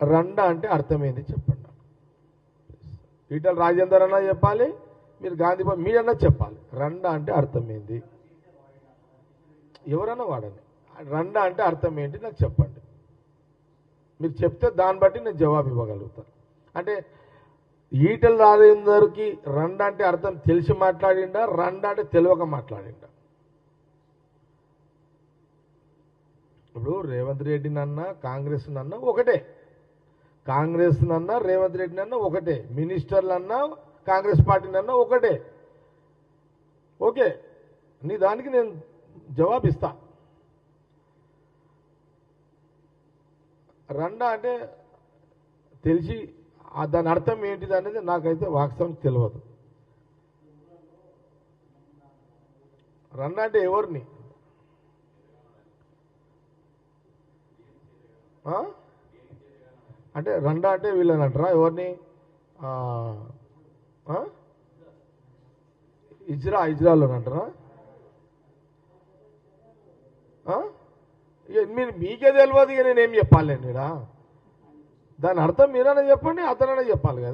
రండ అంటే అర్థమైంది చెప్పండి. ఈటల రాజేందర్ అన్న చెప్పాలి మీరు గాంధీ మీరన్నా చెప్పాలి. రండ అంటే అర్థమైంది. ఎవరన్నా వాడండి రండ అంటే అర్థం ఏంటి నాకు చెప్పండి. మీరు చెప్తే దాన్ని బట్టి నేను జవాబు ఇవ్వగలుగుతాను అంటే ఈటల రాజేందర్కి రండ అంటే అర్థం తెలిసి మాట్లాడిండా రండ అంటే తెలియక మాట్లాడిండా? ఇప్పుడు రేవంత్ రెడ్డి నన్న కాంగ్రెస్ నన్న ఒకటే. కాంగ్రెస్ అన్నా రేవంత్ రెడ్డి అన్నా ఒకటే. మినిస్టర్లన్నా కాంగ్రెస్ పార్టీని అన్నా ఒకటే. ఓకే నీ దానికి నేను జవాబిస్తా. రండా అంటే తెలిసి దాని అర్థం ఏంటిది అనేది నాకైతే వాస్తవం తెలియదు రండా అంటే ఎవరిని? ఆ? అంటే రండా అంటే వీళ్ళని అంటారా ఎవరిని ఇజ్రా ఇజ్రాలో అంటారా ఇక మీరు మీకే తెలియదు ఇక నేనేం చెప్పాలి నేను దాని అర్థం మీరైనా చెప్పండి అతనైనా చెప్పాలి కదా.